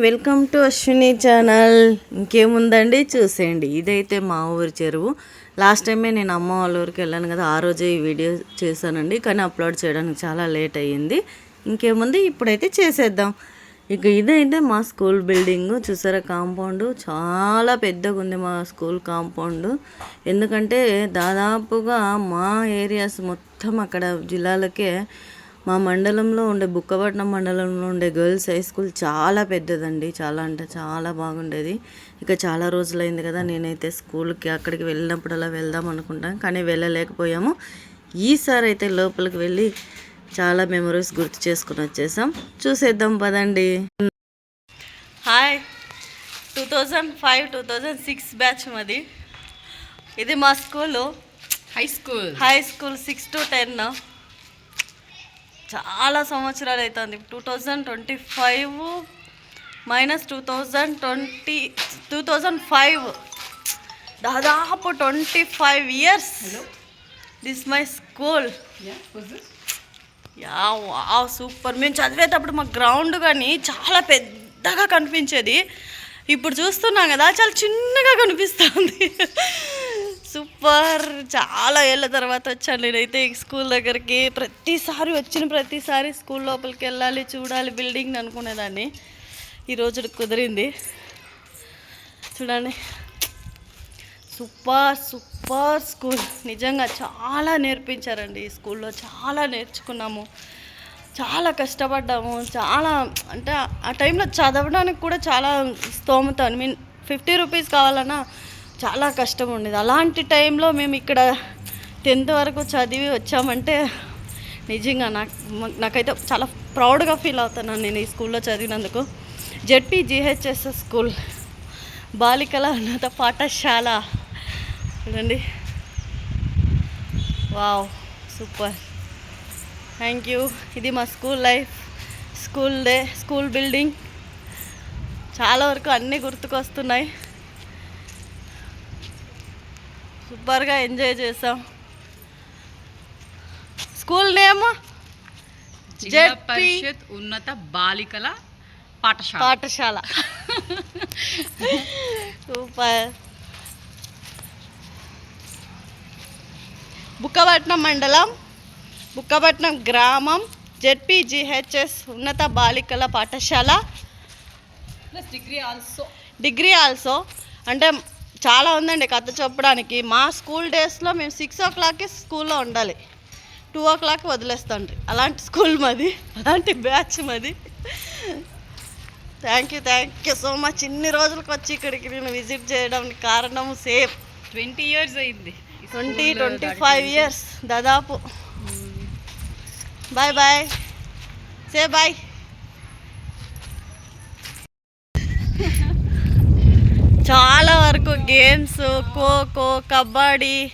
Welcome to Ashwini channel. ఇంకేముందండి? చూసేయండి. ఇదైతే మా ఊరి చెరువు. లాస్ట్ టైమే నేను అమ్మ వాళ్ళ ఊరికి వెళ్ళాను కదా ఆ రోజే ఈ వీడియో చేశానండి. కానీ అప్లోడ్ చేయడానికి చాలా లేట్ అయ్యింది. ఇంకేముంది? ఇప్పుడైతే చేసేద్దాం. ఇక ఇదైతే మా స్కూల్ బిల్డింగ్. చూసారా? కాంపౌండ్ చాలా పెద్దగా ఉంది మా స్కూల్ కాంపౌండ్. ఎందుకంటే దాదాపుగా మా ఏరియాస్ మొత్తం అక్కడ జిల్లాలకే మా మండలంలో ఉండే బుక్కపట్నం మండలంలో ఉండే గర్ల్స్ హై స్కూల్ చాలా పెద్దదండి. చాలా అంటే చాలా బాగుండేది. ఇక చాలా రోజులైంది కదా నేనైతే స్కూల్కి అక్కడికి వెళ్ళినప్పుడల్లా వెళ్దాం అనుకుంటాను కానీ వెళ్ళలేకపోయాము. ఈసారి అయితే లోపలికి వెళ్ళి చాలా మెమరీస్ గుర్తు చేసుకుని వచ్చేసాం. చూసేద్దాం పదండి. Hi. Two thousand five two thousand six batch మాది. ఇది మా school. High school. High school six to ten. చాలా సంవత్సరాలు అవుతుంది two thousand twenty five minus two thousand twenty two thousand five దాదాపు twenty five years this my school yeah wow super మేము చదివేటప్పుడు మా గ్రౌండ్ కానీ చాలా పెద్దగా కనిపించేది. ఇప్పుడు చూస్తున్నాం కదా చాలా చిన్నగా కనిపిస్తుంది. సూపర్. చాలా ఏళ్ళ తర్వాత వచ్చాను నేనైతే స్కూల్ దగ్గరికి. ప్రతిసారి వచ్చిన ప్రతిసారి స్కూల్ లోపలికి వెళ్ళాలి చూడాలి బిల్డింగ్ అనుకునేదాన్ని. ఈరోజు కుదిరింది. చూడండి. Super super school. నిజంగా చాలా నేర్పించారండి ఈ స్కూల్లో. చాలా నేర్చుకున్నాము. చాలా కష్టపడ్డాము. చాలా అంటే ఆ టైంలో చదవడానికి కూడా చాలా స్తోమత. ఐ మీన్ ఫిఫ్టీ రూపీస్ కావాలన్నా చాలా కష్టం ఉండేది. అలాంటి టైంలో మేము ఇక్కడ టెన్త్ వరకు చదివి వచ్చామంటే నిజంగా నాకు నాకైతే చాలా ప్రౌడ్గా ఫీల్ అవుతున్నాను నేను ఈ స్కూల్లో చదివినందుకు. జెడ్పీ జిహెచ్ఎస్ స్కూల్ బాలికల ఉన్నత పాఠశాల చూడండి వావ్ సూపర్. Thank you. ఇది మా school life school day school building. చాలా వరకు అన్నీ గుర్తుకొస్తున్నాయి. సూపర్గా ఎంజాయ్ చేసాం స్కూల్ నేమ్? పరిషత్ ఉన్నత బాలికల పాఠశాల. పాఠశాల. సూపర్. బుక్కపట్నం మండలం బుక్కపట్నం గ్రామం జెడ్పీజీహెచ్ఎస్ ఉన్నత బాలికల పాఠశాల. Plus degree also degree also అంటే చాలా ఉందండి కథ చెప్పడానికి. మా స్కూల్ డేస్లో మేము సిక్స్ ఓ క్లాక్కి స్కూల్లో ఉండాలి. టూ ఓ క్లాక్ వదిలేస్తాండ్రి. అలాంటి స్కూల్ మాది. అలాంటి బ్యాచ్ మాది. Thank you thank you so much. ఇన్ని రోజులకు వచ్చి ఇక్కడికి నేను విజిట్ చేయడానికి కారణం సేమ్ ట్వంటీ ఇయర్స్ అయింది. Twenty twenty five. ఇయర్స్ దాదాపు. Bye bye. Say bye. Games kho kho kabaddi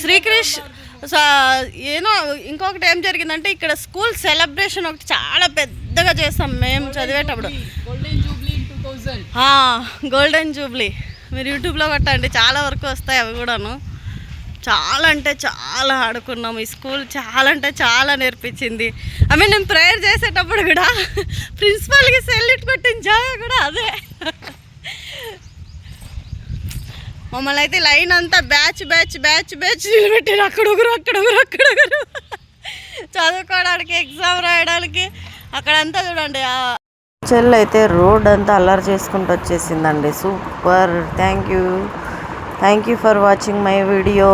Srikrishna సా- ఏనో ఇంకొకటి ఏం జరిగిందంటే ఇక్కడ స్కూల్ సెలబ్రేషన్ ఒకటి చాలా పెద్దగా చేస్తాం మేము చదివేటప్పుడు. గోల్డెన్ జూబ్లీ మీరు యూట్యూబ్లో కొట్టండి చాలా వరకు వస్తాయి అవి కూడాను. చాలా అంటే చాలా ఆడుకున్నాం. ఈ స్కూల్ చాలా అంటే చాలా నేర్పించింది. ఐ మీన్ నేను ప్రేయర్ చేసేటప్పుడు కూడా ప్రిన్సిపల్కి సెల్యూట్ కొట్టిన మమ్మల్ని అయితే లైన్ అంతా బ్యాచ్ బ్యాచ్ బ్యాచ్ బ్యాచ్ నిలబెట్టారు అక్కడ ఒకరు అక్కడొకరు అక్కడ చదువుకోవడానికి ఎగ్జామ్ రాయడానికి అక్కడంతా చూడండి. ఆ అయితే రోడ్ అంతా అల్లరి చేసుకుంటూ వచ్చేసిందండి. Super. Thank you. Thank you for watching my video.